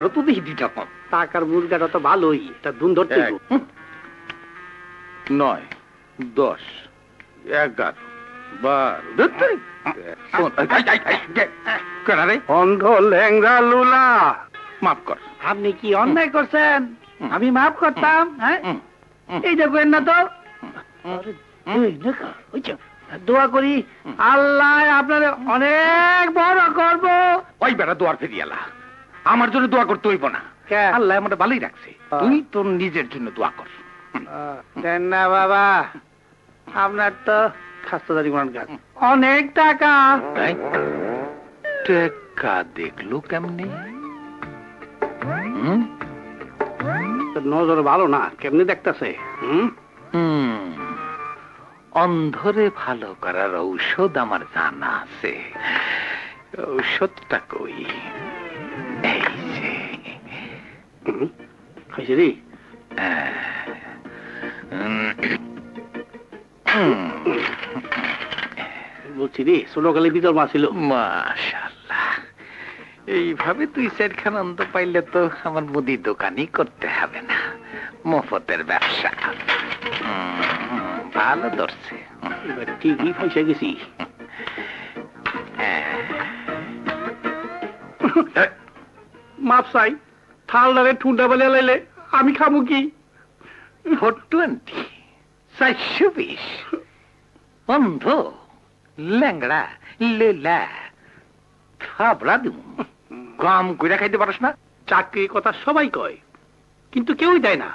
তো দেখি দুইটা কম। টাকার মুরগাটা তো ভালোই তা দুন ধরতে নয় দশ এগারো বারো ধুর, ধুর। শোন, এই, এই, এই, এই, কে- কেন রে? অন্ধ ল্যাংরা লুলা। মাফ কর। আপনি কি অন্যায় করছেন? আমি মাফ করতাম হ্যাঁ? এই দেখবেন না তো। দোয়া করি আল্লাহ আপনার অনেক বড় করব। ওই বেড়া দোয়ার ফেরিয়ালা। আমার জন্য দোয়া করতে হইব না। আল্লাহ আমার ভালোই রাখছে। তুই তোর নিজের জন্য দোয়া কর। না বাবা। আপনার তো খাস্তাদারি কোরআন গাছ অনেক টাকা? টেকা দেখল কেমনে? নজর ভালো না কেমনি দেখতেছে। অন্ধরে ভালো করার ঔষধ আমার জানা আছে। ঔষধটা কই। খাইছে রে বলছি রে ছোটকালে ভিতর মা ছিল। মাশাআল্লাহ। এইভাবে তুই চারখান অন্ত পাইলে তো আমার মুদি দোকানই করতে হবে না। মফতের ব্যবসা। ভালো ধরছে। এবার ঠিকই পয়সা গেছি। হ্যাঁ। মাপ চাই। থালদারে ঠুন্ডা বেলে লাইলে আমি খামু কি? ফোর টোয়েন্টি চারশো বিশ। অন্ধ ল্যাংড়া লেলা থাবড়া দিমু। কাম কইরা খাইতে পারস না? চাকরির কথা সবাই কয় কিন্তু কেউই দেয় না।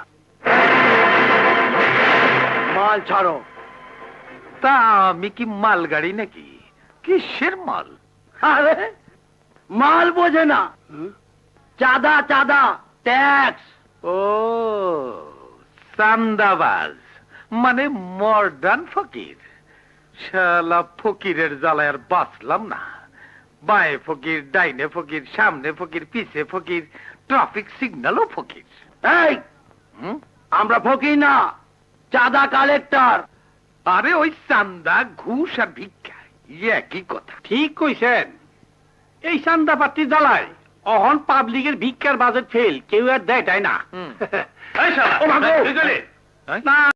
মাল ছাড়ো। তা আমি কি মাল গাড়ি নাকি? কিসের মাল? আরে মাল বোঝে না। চাঁদা চাঁদা, ট্যাক্স। ও, চান্দাবাজ মানে মডার্ন ফকির। শালা ফকিরের জ্বালায় আর বাঁচলাম না। বাঁয়ে ফকির, ডাইনে ফকির, সামনে ফকির, পিছে ফকির, ট্রাফিক সিগন্যালও ফকির। এই? আমরা ফকির না, চাঁদা কালেক্টর। আরে ওই চান্দা ঘুষ আর ভিক্ষা, একই কথা। ঠিক কইছেন। এই চান্দা পাত্রী জ্বালায়। অহন পাবলিকের ভিক্ষার বাজেট ফেল কেউ আর দেয় তাই না।